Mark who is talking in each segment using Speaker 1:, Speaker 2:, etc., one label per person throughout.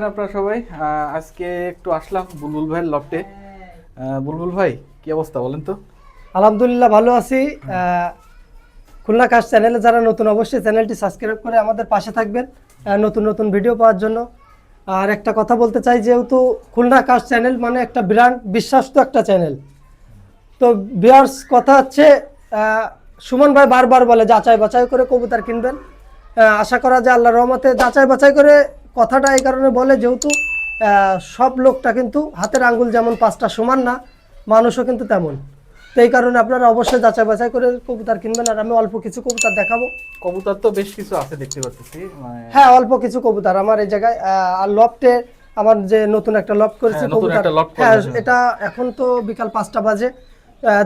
Speaker 1: আছেন আপনারা সবাই? আজকে একটু আসলাম বুলবুল ভাইয়ের লফটে। বুলবুল ভাই, কি অবস্থা বলেন তো?
Speaker 2: আলহামদুলিল্লাহ, ভালো আছি। খুলনা কাজ চ্যানেলে যারা নতুন, অবশ্যই চ্যানেলটি সাবস্ক্রাইব করে আমাদের পাশে থাকবেন নতুন নতুন ভিডিও পাওয়ার জন্য। আর একটা কথা বলতে চাই, যেহেতু খুলনা কাজ চ্যানেল মানে একটা ব্র্যান্ড বিশ্বাস্ত একটা চ্যানেল। তো বিয়ার্স কথা হচ্ছে সুমন ভাই বারবার বলে যাচাই বাছাই করে কবুতর কিনবেন। আশা করা যায় আল্লাহ রহমতে যাচাই বাছাই করে কথাটা এই কারণে বলে যেহেতু সব লোকটা কিন্তু হাতের আঙ্গুল যেমন পাঁচটা সমান না মানুষও কিন্তু তেমন। তো এই কারণে আপনারা অবশ্যই যাচাই বাছাই করে কবুতর কিনবেন আর আমি অল্প কিছু কবুতর দেখাবো।
Speaker 1: কবুতর তো বেশ কিছু আছে দেখতে পাচ্ছি মানে
Speaker 2: হ্যাঁ অল্প কিছু কবুতর আমার এই জায়গায় আর লফটে আমার যে নতুন একটা লফট করেছি
Speaker 1: হ্যাঁ,
Speaker 2: কবুতর। হ্যাঁ এটা এখন তো বিকাল পাঁচটা বাজে।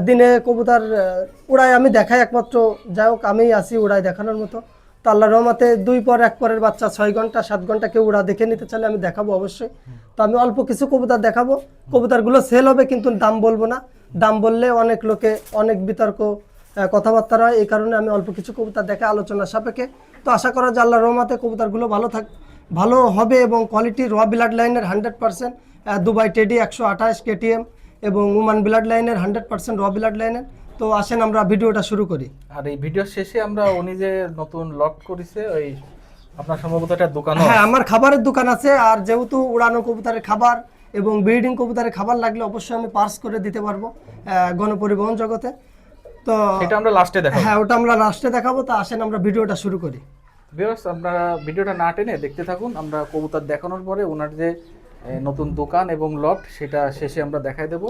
Speaker 2: দিনে কবুতর উড়াই আমি দেখাই একমাত্র যাই হোক আমিই আসি উড়াই দেখানোর মতো। তো আল্লাহ রহমাতে দুই পর এক পরের বাচ্চা ছয় ঘণ্টা, সাত ঘণ্টা কেউ উড়া দেখে নিতে চাইলে আমি দেখাবো অবশ্যই। তো আমি অল্প কিছু কবুতর দেখাবো। কবুতরগুলো সেল হবে কিন্তু দাম বলব না। দাম বললে অনেক লোকে অনেক বিতর্ক কথাবার্তা হয়। এই কারণে আমি অল্প কিছু কবুতর দেখে আলোচনা সাপেক্ষে। তো আশা করা যে আল্লাহ রহমাতে কবুতরগুলো ভালো থাক, ভালো হবে এবং কোয়ালিটি র ব্লাড লাইনের হান্ড্রেড পার্সেন্ট দুবাই টেডি একশো আঠাশ কেটিএম এবং উমান ব্লাড লাইনের হান্ড্রেড পার্সেন্ট র ব্লাড লাইনের তো আসেন আমরা ভিডিওটা শুরু করি।
Speaker 1: আর এই ভিডিওর শেষে আমরা উনি যে নতুন লক করেছে ওই আপনার সম্ভবত একটা দোকান
Speaker 2: হ্যাঁ আমার খাবারের দোকান আছে আর যেহেতু উড়ানো কবুতরের খাবার এবং ব্রিডিং কবুতরের খাবার লাগলে অবশ্যই আমি পার্স করে দিতে পারব গণপরিবহন জগতে। তো
Speaker 1: এটা আমরা লাস্টে দেখাবো।
Speaker 2: হ্যাঁ ওটা আমরা লাস্টে দেখাবো তো আসেন আমরা ভিডিওটা শুরু করি।
Speaker 1: ভিউয়ার্স আপনারা ভিডিওটা না টেনে দেখতে থাকুন আমরা কবুতর দেখানোর পরে ওনার যে নতুন দোকান এবং লফট সেটা শেষে আমরা দেখাই দেব।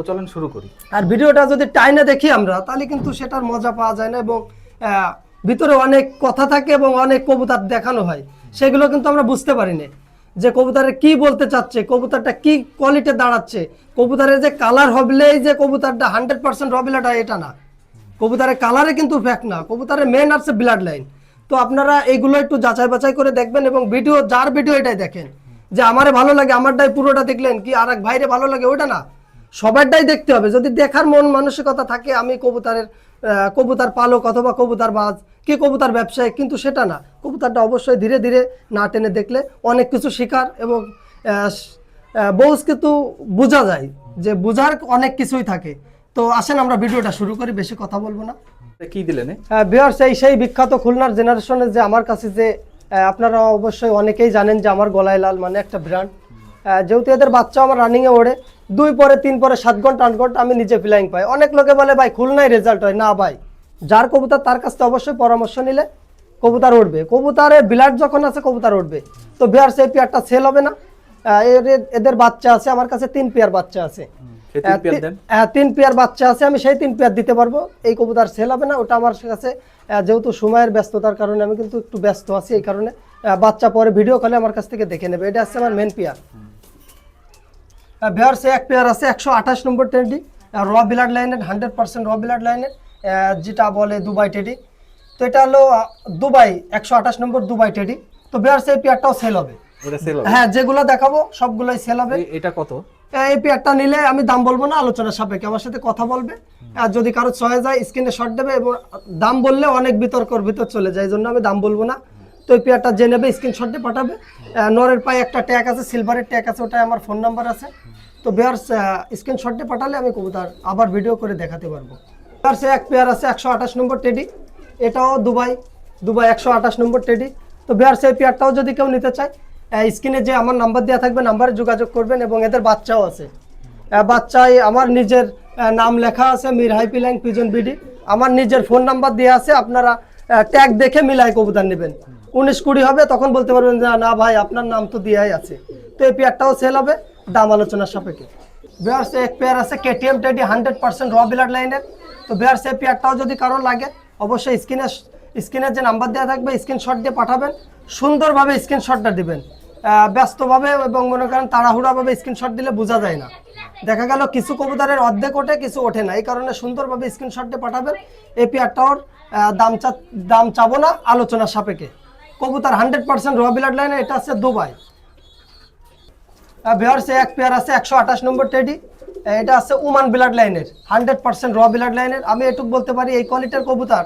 Speaker 1: তো চলেন শুরু করি।
Speaker 2: আর ভিডিওটা যদি টাইনে দেখি আমরা, তাহলে কিন্তু সেটার মজা পাওয়া যায় না এবং ভিতরে অনেক কথা থাকে এবং অনেক কবুতর দেখানো হয়। সেগুলো কিন্তু আমরা বুঝতে পারি না। যে কবুতরের কি বলতে চাচ্ছে, কবুতারটা কি কোয়ালিটি দাঁড়াচ্ছে, কবুতরের যে কালার হবলেই যে কবুতরটা হান্ড্রেড পার্সেন্ট রবিলাটা এটা না। কবুতরের কালারে কিন্তু ফ্যাক্ট না, কবুতরের মেন আছে ব্লাড লাইন তো আপনারা এইগুলো একটু যাচাই বাছাই করে দেখবেন এবং ভিডিও, যার ভিডিও এটাই দেখেন। যে আমারে ভালো লাগে, আমারটাই পুরোটা দেখলেন, কি আর এক ভাইরে ভালো লাগে ওটা না। সবারটাই দেখতে হবে। যদি দেখার মন মানসিকতা থাকে আমি কবুতরের কবুতার পালক অথবা কবুতার বাজ কি কবুতার ব্যবসায়ী কিন্তু সেটা না। কবুতারটা অবশ্যই ধীরে ধীরে না টেনে দেখলে অনেক কিছু শেখার এবং বহু কিন্তু বোঝা যায় যে বোঝার অনেক কিছুই থাকে। তো আসেন আমরা ভিডিওটা শুরু করি বেশি কথা বলব না।
Speaker 1: কি দিলেন
Speaker 2: বিহার সেই সেই বিখ্যাত খুলনার জেনারেশনের যে আমার কাছে যে আপনারা অবশ্যই অনেকেই জানেন যে আমার গলায় লাল মানে একটা ব্র্যান্ড যেহেতু এদের বাচ্চা আমার রানিংয়ে ওড়ে দুই পরে তিন পরে সাত ঘণ্টা আট ঘণ্টা আমি নিজে ফ্লাইং পাই। অনেক লোকে বলে ভাই খুলনায় রেজাল্ট হয়। না ভাই। যার কবুতর তার কাছ থেকে অবশ্যই পরামর্শ নিলে কবুতর উঠবে। কবুতরে বিলাট যখন আছে কবুতর উঠবে। তো বিহার সেই পেয়ারটা সেল হবে না। এদের বাচ্চা আছে আমার কাছে তিন পেয়ার বাচ্চা আছে।
Speaker 1: তিন পেয়ার
Speaker 2: হ্যাঁ তিন পেয়ার বাচ্চা আছে আমি সেই তিন পেয়ার দিতে পারব। এই কবুতর সেল হবে না ওটা আমার কাছে যেহেতু সময়ের ব্যস্ততার কারণে আমি কিন্তু একটু ব্যস্ত আছি এই কারণে বাচ্চা পরে ভিডিও কলে আমার কাছ থেকে দেখে নেবে। এটা হচ্ছে আমার মেন পেয়ার ভেয়ার সে এক পেয়ার আছে একশো আঠাশ নম্বর টেডি র ব্লাড লাইনের হান্ড্রেড পার্সেন্ট র ব্লাড লাইনের যেটা বলে দুবাই টেডি তো এটা হলো দুবাই একশো আঠাশ নম্বর দুবাই টেডি তো ভেয়ার এই পেয়ারটাও সেল হবে। হ্যাঁ যেগুলো দেখাবো সবগুলোই সেল হবে।
Speaker 1: এটা কত?
Speaker 2: এই পেয়ারটা নিলে আমি দাম বলব না আলোচনা সাপেক্ষে। আমার সাথে কথা বলবে। আর যদি কারও ছয় যায় স্ক্রিনে শর্ট দেবে এবং দাম বললে অনেক বিতর্কর ভিতর চলে যায় এই জন্য আমি দাম বলব না। তো এই পেয়ারটা যে নেবে স্ক্রিনশট পাঠাবে। নরের পায়ে একটা ট্যাগ আছে সিলভারের ট্যাগ আছে ওটাই আমার ফোন নাম্বার আছে। তো বেয়ার স্ক্রিনশট পাঠালে আমি কবুতর আবার ভিডিও করে দেখাতে পারব। আর সে এক পেয়ার আছে, একশো আঠাশ নম্বর টেডি এটাও দুবাই দুবাই একশো আঠাশ নম্বর টেডি তো বেয়ার সেই পেয়ারটাও যদি কেউ নিতে চায় স্ক্রিনে যে আমার নাম্বার দেওয়া থাকবে নাম্বারে যোগাযোগ করবেন এবং এদের বাচ্চাও আছে। বাচ্চায় আমার নিজের নাম লেখা আছে, মীর হাইপিল্যাং পিজন বিডি। আমার নিজের ফোন নাম্বার দেওয়া আছে, আপনারা ট্যাগ দেখে মিলাই কবুতর নেবেন। উনিশ কুড়ি হবে, তখন বলতে পারবেন যে, না ভাই, আপনার নাম তো দেওয়াই আছে। তো এই পেয়ারটাও সেল হবে, দাম আলোচনার সাপেক্ষে। বেয়ার্স এক পেয়ার আছে কেটিএম টেডি হান্ড্রেড পার্সেন্ট র ব্লাড লাইনের তো বেয়ার্স এই পেয়ারটাও যদি কারও লাগে, অবশ্যই স্ক্রিনে স্ক্রিনের যে নাম্বার দেওয়া থাকবে স্ক্রিনশট দিয়ে পাঠাবেন। সুন্দরভাবে স্ক্রিনশটটা দিবেন। ব্যস্তভাবে এবং মনে করেন তাড়াহুড়াভাবে স্ক্রিনশট দিলে বোঝা যায় না। দেখা গেল কিছু কবুতরের অর্ধেক ওঠে, কিছু ওঠে না। এই কারণে সুন্দরভাবে স্ক্রিনশট দিয়ে পাঠাবেন। এই পেয়ারটাওর দাম চা, দাম চাবো না, আলোচনার সাপেক্ষে। কবুতর হান্ড্রেড পার্সেন্ট র ব্লাড লাইনে, এটা আছে দুবাই। ভিওর্সে এক পেয়ার আছে, একশো আঠাশ নম্বর টেডি এটা আছে উমান ব্লাড লাইনের, হান্ড্রেড পার্সেন্ট র ব্লাড লাইনের। আমি এটুক বলতে পারি, এই কোয়ালিটির কবুতর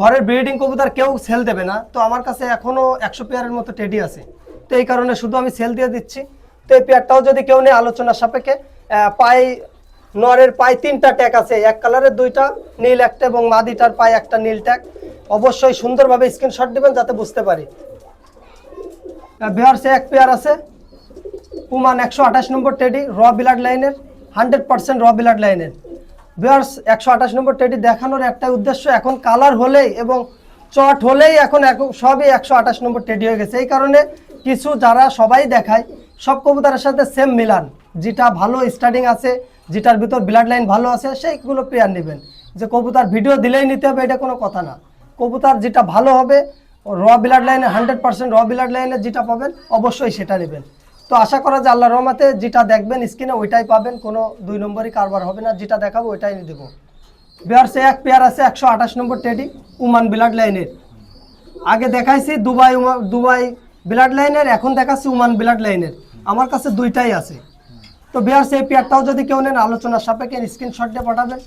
Speaker 2: ঘরের ব্রিডিং কবুতর কেউ সেল দেবে না। তো আমার কাছে এখনও একশো পেয়ারের মতো টেডি আছে। তো এই কারণে শুধু আমি সেল দিয়ে দিচ্ছি। তো এই পেয়ারটাও যদি কেউ নেই আলোচনার সাপেক্ষে পায়ে নরের পায়ে তিনটা ট্যাগ আছে। এক কালারের দুইটা, নীল একটা এবং মাদিটার পায়ে একটা নীল ট্যাগ অবশ্যই সুন্দরভাবে স্ক্রিনশট দিবেন যাতে বুঝতে পারি। বিহার সে এক পেয়ার আছে। পুমান একশো আঠাশ নম্বর টেডি র বিলাড লাইনের হান্ড্রেড পার্সেন্ট র বিলাড লাইনের বিয়ার্স একশো আঠাশ নম্বর টেডি দেখানোর একটাই উদ্দেশ্য, এখন কালার হলেই এবং চট হলেই এখন সবই একশো আঠাশ নম্বর টেডি হয়ে গেছে। এই কারণে কিছু যারা সবাই দেখায়, সব কবুতরের সাথে সেম মিলান। যেটা ভালো স্টার্টিং আছে, যেটার ভিতর ব্লাড লাইন ভালো আছে, সেইগুলো পেয়ার নেবেন। যে কবুতর ভিডিও দিলেই নিতে হবে, এটা কোনো কথা না। কবুতর যেটা ভালো হবে র ব্লাড লাইনে হান্ড্রেড পার্সেন্ট র ব্লাড লাইনে যেটা পাবেন, অবশ্যই সেটা নেবেন। তো আশা করা যায় আল্লাহ রহমাতে যেটা দেখবেন স্ক্রিনে ওইটাই পাবেন, কোনো দুই নম্বরই কারবার হবে না, যেটা দেখাবো ওইটাই দেবো। বিহারসে এক পেয়ার আছে একশো আঠাশ নম্বর টেডি উমান ব্লাড লাইনের আগে দেখাইছি দুবাই উমা- দুবাই ব্লাড লাইনের এখন দেখাচ্ছি উমান ব্লাড লাইনের আমার কাছে দুইটাই আছে। তো বিহার সেই পেয়ারটাও যদি কেউ নেন, আলোচনার সাপেক্ষে স্ক্রিনশট দিয়ে পাঠাবেন।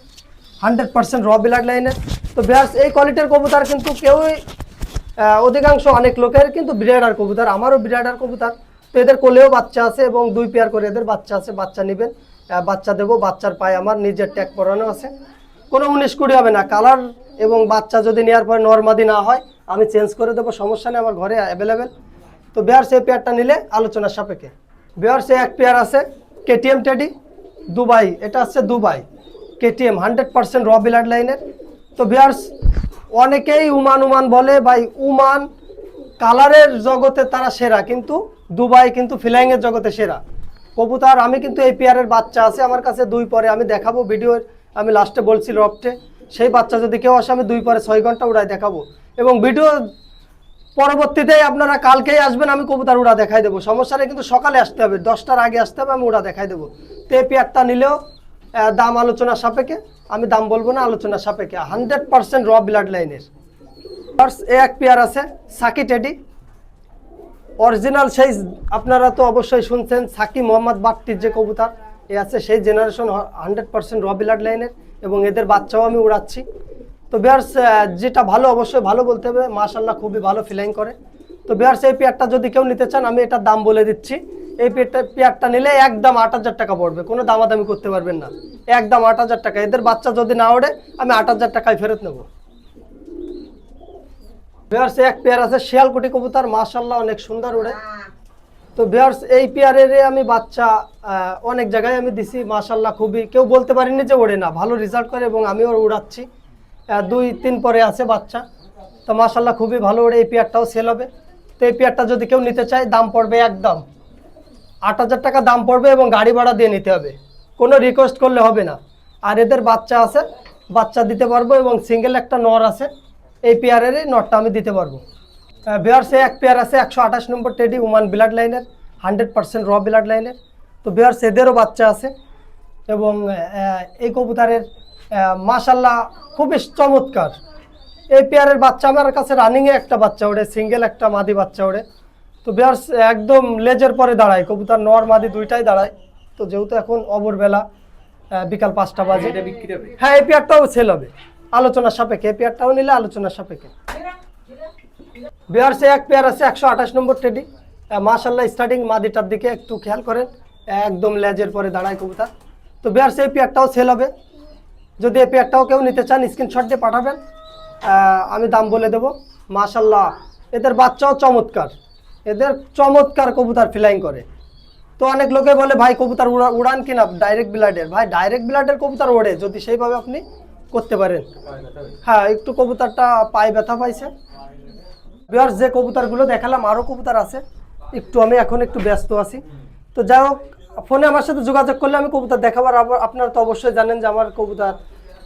Speaker 2: হান্ড্রেড পার্সেন্ট র ব্লাড লাইনের তো বিহার এই কোয়ালিটির কবুতর কিন্তু কেউই অধিকাংশ অনেক লোকের কিন্তু ব্রিডার কবুতর, আমারও ব্রিডার কবুতর। তো এদের কোলেও বাচ্চা আছে এবং দুই পেয়ার করে এদের বাচ্চা আছে, বাচ্চা নেবেন। বাচ্চা দেবো, বাচ্চার পায়ে আমার নিজের ট্যাগ পরানো আছে। কোনো উনিশ কুড়ি হবে না কালার এবং বাচ্চা যদি নেওয়ার পরে নর্মাদি না হয়, আমি চেঞ্জ করে দেবো, সমস্যা নেই, আমার ঘরে অ্যাভেলেবেল তো বিহার সেই পেয়ারটা নিলে আলোচনার সাপেক্ষে। বিহার সে এক পেয়ার আছে কেটিএম টেডি দুবাই, এটা হচ্ছে দুবাই। কেটিএম হান্ড্রেড পার্সেন্ট র বিলাড লাইনের তো বিহার্স অনেকেই উমান উমান বলে, ভাই, উমান কালারের জগতে তারা সেরা, কিন্তু দুবাই কিন্তু ফিলাইংয়ের জগতে সেরা। কবুতর, আমি কিন্তু এই পেয়ারের বাচ্চা আছে, আমার কাছে দুই পরে, আমি দেখাবো ভিডিও আমি লাস্টে বলছি রফটে সেই বাচ্চা যদি কেউ আসে, আমি দুই পরে ছয় ঘণ্টা উড়াই দেখাবো। এবং ভিডিও পরবর্তীতে আপনারা কালকেই আসবেন, আমি কবুতর উড়া দেখাই দেবো। সমস্যা নেই, কিন্তু সকালে আসতে হবে, দশটার আগে আসতে হবে, আমি উড়া দেখাই দেবো। তো পেয়ারটা নিলেও দাম আলোচনার সাপেক্ষে, আমি দাম বলব না, আলোচনা সাপেক্ষে। হান্ড্রেড পার্সেন্ট র ব্লাড লাইনের। এ এক পেয়ার আছে সাকি টেডি অরিজিনাল সেই আপনারা তো অবশ্যই শুনছেন সাকি মোহাম্মদ বাট্টির যে কবুতর, এ আছে সেই জেনারেশন হান্ড্রেড পার্সেন্ট র বিলাড লাইনের এবং এদের বাচ্চাও আমি উড়াচ্ছি। তো বিহার্স যেটা ভালো, অবশ্যই ভালো বলতে হবে মাশাল্লাহ খুবই ভালো ফিলাইং করে। তো বিহার্স, এই পেয়ারটা যদি কেউ নিতে চান, আমি এটার দাম বলে দিচ্ছি। এই পেয়ারটা পেয়ারটা নিলে একদম আট হাজার টাকা পড়বে। কোনো দামাদামি করতে পারবেন না। একদম আট হাজার টাকা। এদের বাচ্চা যদি না ওড়ে, আমি আট হাজার টাকায় ফেরত নেব। বিহার্স এক পেয়ার আছে শিয়ালকুটি কবুতর। মাশাল্লাহ অনেক সুন্দর উড়ে তো বিহার্স এই পেয়ারের আমি বাচ্চা অনেক জায়গায় আমি দিছি। মাশাল্লাহ খুবই, কেউ বলতে পারিনি যে ওড়ে না। ভালো রেজাল্ট করে এবং আমিও উড়াচ্ছি। দুই তিন পরে আছে বাচ্চা। তো মাশাল্লাহ খুবই ভালো ওড়ে। এই পেয়ারটাও সেল হবে। তো এই পেয়ারটা যদি কেউ নিতে চায়, দাম পড়বে একদম আট হাজার টাকা দাম পড়বে এবং গাড়ি ভাড়া দিয়ে নিতে হবে। কোনো রিকোয়েস্ট করলে হবে না। আর এদের বাচ্চা আছে, বাচ্চা দিতে পারব এবং সিঙ্গেল একটা নর আছে, এই পেয়ারেরই নটটা আমি দিতে পারব। বিহার্সে এক পেয়ার আছে, একশো আঠাশ নম্বর টেডি উমান ব্লাড লাইনের হান্ড্রেড পার্সেন্ট র ব্লাড লাইনের তো বিহার্স এদেরও বাচ্চা আছে এবং এই কবুতরের মাশাল্লাহ খুবই চমৎকার। এই পেয়ারের বাচ্চা আমার কাছে রানিংয়ে একটা বাচ্চা ওড়ে সিঙ্গেল একটা মাদি বাচ্চা ওড়ে। তো বিহার্স একদম লেজের পরে দাঁড়ায় কবুতর নর মাদি দুইটাই দাঁড়ায়। তো যেহেতু এখন অবরবেলা বিকাল পাঁচটা বাজে।
Speaker 1: এটা বিক্রি হবে?
Speaker 2: হ্যাঁ এই পেয়ারটাও সেল হবে। আলোচনার সাপেক্ষে এই পেয়ারটাও নিলে আলোচনার সাপেক্ষে। বিহার সে এক পেয়ার আছে একশো আঠাশ নম্বর টেডি মাশাল্লাহ স্টার্টিং মাদিটার দিকে একটু খেয়াল করেন। একদম লেজের পরে দাঁড়ায় কবুতর। তো বিহার সে এই পেয়ারটাও সেল হবে। যদি এই পেয়ারটাও কেউ নিতে চান স্ক্রিনশট দিয়ে পাঠাবেন। আমি দাম বলে দেবো। মাশাল্লাহ এদের বাচ্চাও চমৎকার। এদের চমৎকার কবুতর ফ্লাইং করে। তো অনেক লোকে বলে, ভাই, কবুতর উড়া উড়ান কিনা? ডাইরেক্ট ব্লাডের ভাই ডাইরেক্ট ব্লাডের কবুতর ওড়ে, যদি সেইভাবে আপনি করতে পারেন। হ্যাঁ একটু কবুতরটা পায়ে ব্যথা পাইছে। বিহার যে কবুতরগুলো দেখালাম আরও কবুতর আছে। একটু আমি এখন একটু ব্যস্ত আছি। তো যাই হোক, ফোনে আমার সাথে যোগাযোগ করলে আমি কবুতর দেখাবার আবার আপনারা তো অবশ্যই জানেন যে আমার কবুতর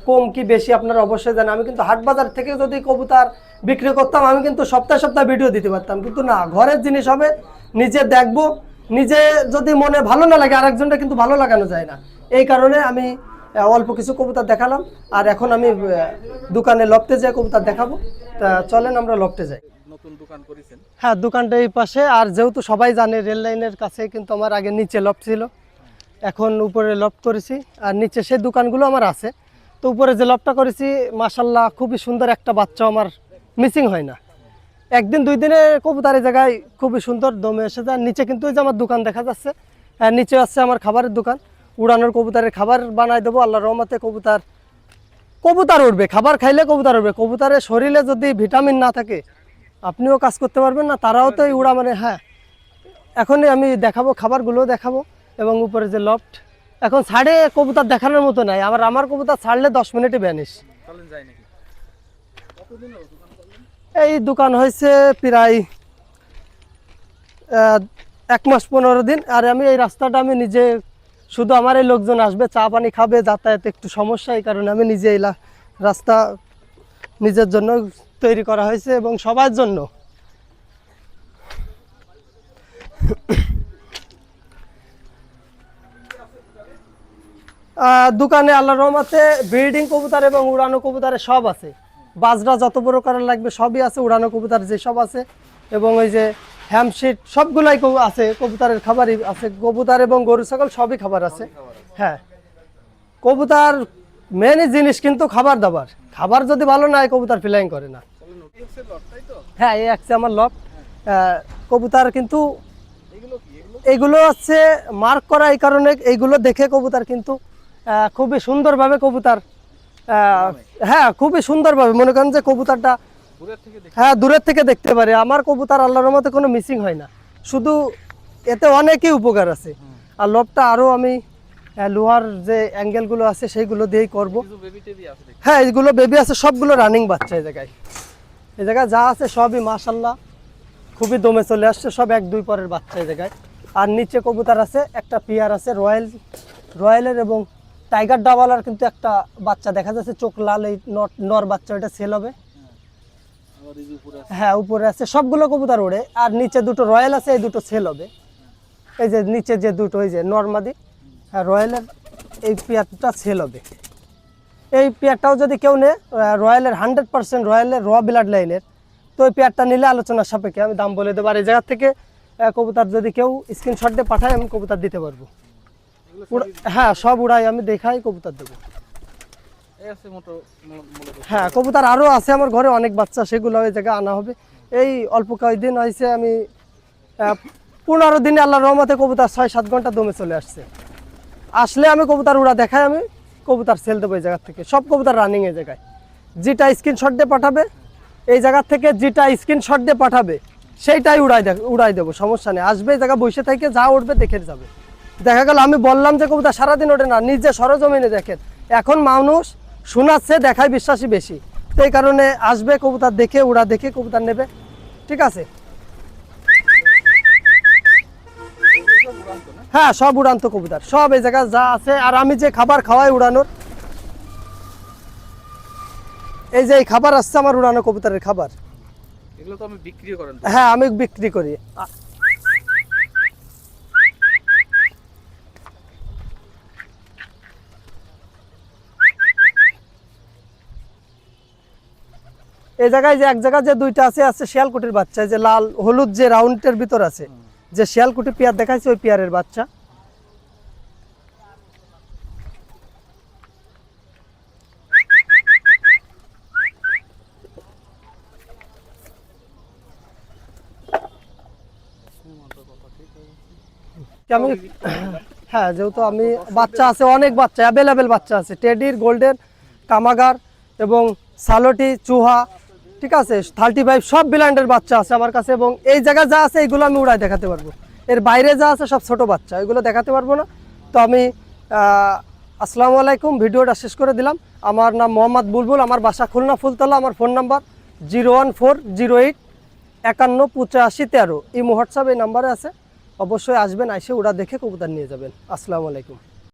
Speaker 2: কম কি বেশি আপনারা অবশ্যই জানেন। আমি কিন্তু হাট বাজার থেকে যদি কবুতর বিক্রি করতাম আমি কিন্তু সপ্তাহে সপ্তাহে ভিডিও দিতে পারতাম। কিন্তু না ঘরের জিনিস হবে নিজে দেখব নিজে যদি মনে ভালো না লাগে আরেকজনটা কিন্তু ভালো লাগানো যায় না। এই কারণে আমি অল্প কিছু কবুতর দেখালাম। আর এখন আমি দোকানে লফটে যাই কবুতর দেখাবো। তা চলেন আমরা লফটে যাই।
Speaker 1: নতুন দোকান করেছেন?
Speaker 2: হ্যাঁ দোকানটা এই পাশে। আর যেহেতু সবাই জানে রেল লাইনের কাছে কিন্তু আমার আগে নিচে লপ ছিল। এখন উপরে লপ করেছি। আর নিচে সেই দোকানগুলো আমার আছে। তো উপরে যে লফটটা করেছি মাসাল্লাহ খুবই সুন্দর একটা বাচ্চা আমার মিসিং হয় না। একদিন, দুই দিনে কবুতর জায়গায় খুবই সুন্দর দমে এসে যায়। নিচে কিন্তু যে আমার দোকান দেখা যাচ্ছে। আর নিচে আছে আমার খাবারের দোকান। উড়ানোর কবুতারের খাবার বানাই দেবো আল্লাহ রহমতে কবুতার কবুতার উঠবে খাবার খাইলে কবুতর উঠবে কবুতারের শরীরে যদি ভিটামিন না থাকে, আপনিও কাজ করতে পারবেন না, তারাও তো এই উড়া মানে হ্যাঁ। এখনই আমি দেখাবো খাবারগুলো দেখাবো এবং উপরে যে লফট এখন ছাড়ে কবুতর দেখানোর মতো নাই। আবার আমার কবুতর ছাড়লে দশ মিনিটে ব্যানিস এই দোকান হয়েছে প্রায় এক মাস পনেরো দিন। আর আমি এই রাস্তাটা আমি নিজে শুধু আমার এই লোকজন আসবে চা পানি খাবে যাতায়াতে একটু সমস্যা এই কারণে আমি নিজে এই রাস্তা নিজের জন্য তৈরি করা হয়েছে এবং সবার জন্য। দোকানে আল্লাহ রহমাতে ব্রিডিং কবুতর এবং উড়ানো কবুতরে সব আছে। বাজরা যত বড় করার লাগবে সবই আছে, উড়ানো কবুতর যে সব আছে। এবং ওই যে হ্যামশিট সবগুলাই আছে, কবুতরের খাবারই আছে। কবুতর এবং গরু, ছাগল সবই খাবার আছে। হ্যাঁ। কবুতর মেন জিনিস কিন্তু খাবার দাবার। খাবার যদি ভালো না হয়, কবুতর ফ্লাইং করে না। হ্যাঁ এই আছে আমার লক। কবুতর কিন্তু
Speaker 1: এগুলো
Speaker 2: হচ্ছে মার্ক করা এই কারণে এইগুলো দেখে কবুতর কিন্তু খুবই সুন্দরভাবে কবুতার হ্যাঁ খুবই সুন্দরভাবে। মনে করেন যে কবুতরটা হ্যাঁ দূরের থেকে দেখতে পারে। আমার কবুতার আল্লাহর মতে কোনো মিসিং হয় না। শুধু এতে অনেকই উপকার আছে। আর লবটা আরও আমি লোহার যে অ্যাঙ্গেলগুলো আছে সেইগুলো দিয়েই করব। হ্যাঁ এইগুলো বেবি আছে সবগুলো রানিং বাচ্চা এই জায়গায়। এই জায়গায় যা আছে সবই মাশাল্লাহ খুবই দমে চলে আসছে সব এক দুই পরের বাচ্চা এই জায়গায়। আর নিচে কবুতর আছে একটা পিয়ার আছে রয়্যাল রয়্যালের এবং টাইগার ডাবালার কিন্তু একটা বাচ্চা দেখা যাচ্ছে চোখ লাল এই নর- নর বাচ্চা ওটা সেল হবে। হ্যাঁ উপরে আছে। সবগুলো কবুতর ওড়ে। আর নিচে দুটো রয়্যাল আছে এই দুটো সেল হবে। এই যে নিচে যে দুটো এই যে নর্মাদি হ্যাঁ রয়্যালের এই পেয়ারটা সেল হবে। এই পেয়ারটাও যদি কেউ নেয় রয়্যালের হান্ড্রেড পার্সেন্ট রয়্যালের র ব্লাড লাইনের তো ওই পেয়ারটা নিলে আলোচনার সাপেক্ষে আমি দাম বলে দেবো। আর এই জায়গা থেকে কবুতর যদি কেউ স্ক্রিনশট দিয়ে পাঠায় আমি কবুতর দিতে পারব। হ্যাঁ সব উড়াই আমি দেখাই কবুতর দেবো হ্যাঁ কবুতর আরও আছে আমার ঘরে অনেক বাচ্চা সেগুলো ওই জায়গায় আনা হবে। এই অল্প কয়েকদিন হয়েছে আমি পনেরো দিনে আল্লাহ রহমতে কবুতর ছয় সাত ঘণ্টা দমে চলে আসছে। আসলে আমি কবুতর উড়া দেখাই আমি কবুতর সেল দেবো এই জায়গার থেকে। সব কবুতর রানিং এই জায়গায়। যেটা স্ক্রিনশট দিয়ে পাঠাবে এই জায়গা থেকে যেটা স্ক্রিনশট দিয়ে পাঠাবে সেইটাই উড়াই দেখ উড়াই দেবো সমস্যা নেই। আসবে এই জায়গা বসে থেকে যা উঠবে দেখে যাবে। দেখা গেল আমি বললাম যে কবুতর সারাদিন ওঠে না নিজে সরজমিনে দেখেন। এখন মানুষ শোনাচ্ছে দেখায় বিশ্বাসী বেশি। তো এই কারণে আসবে কবুতর দেখে উড়া দেখে কবুতর নেবে। ঠিক আছে? হ্যাঁ সব উড়ান্ত কবুতর সব এই জায়গায় যা আছে। আর আমি যে খাবার খাওয়াই উড়ানোর এই যে এই খাবার আসছে আমার উড়ানো কবুতরের খাবার।
Speaker 1: এগুলো তো আমি বিক্রি করেন।
Speaker 2: হ্যাঁ আমি বিক্রি করি। এই জায়গায় যে এক জায়গায় যে দুইটা আছে আছে শিয়ালকুটির বাচ্চা যে লাল, হলুদ যে রাউন্ডের ভিতর আছে, যে শিয়ালকুটি পেয়ার দেখাইছে, ওই পেয়ারের বাচ্চা। কি আমি হ্যাঁ যেহেতু আমি বাচ্চা আছে, অনেক বাচ্চা অ্যাভেলেবেল বাচ্চা আছে। টেডির গোল্ডেন কামাগার এবং সালোটি, চুহা ঠিক আছে থার্টি ফাইভ সব ব্ল্যান্ডের বাচ্চা আছে আমার কাছে এবং এই জায়গায় যা আছে এইগুলো আমি উড়াই দেখাতে পারব। এর বাইরে যা আছে সব ছোট বাচ্চা, এগুলো দেখাতে পারব না। তো আমি আসসালামু আলাইকুম, ভিডিওটা শেষ করে দিলাম। আমার নাম মোহাম্মদ বুলবুল, আমার বাসা খুলনা ফুলতলা, আমার phone number zero one four zero eight একান্ন পঁচাশি তেরো। এই হোয়াটসঅ্যাপ এই নাম্বারে আছে, অবশ্যই আসবেন এসে ওরা দেখে কবুতর নিয়ে যাবেন। আসসালামু আলাইকুম।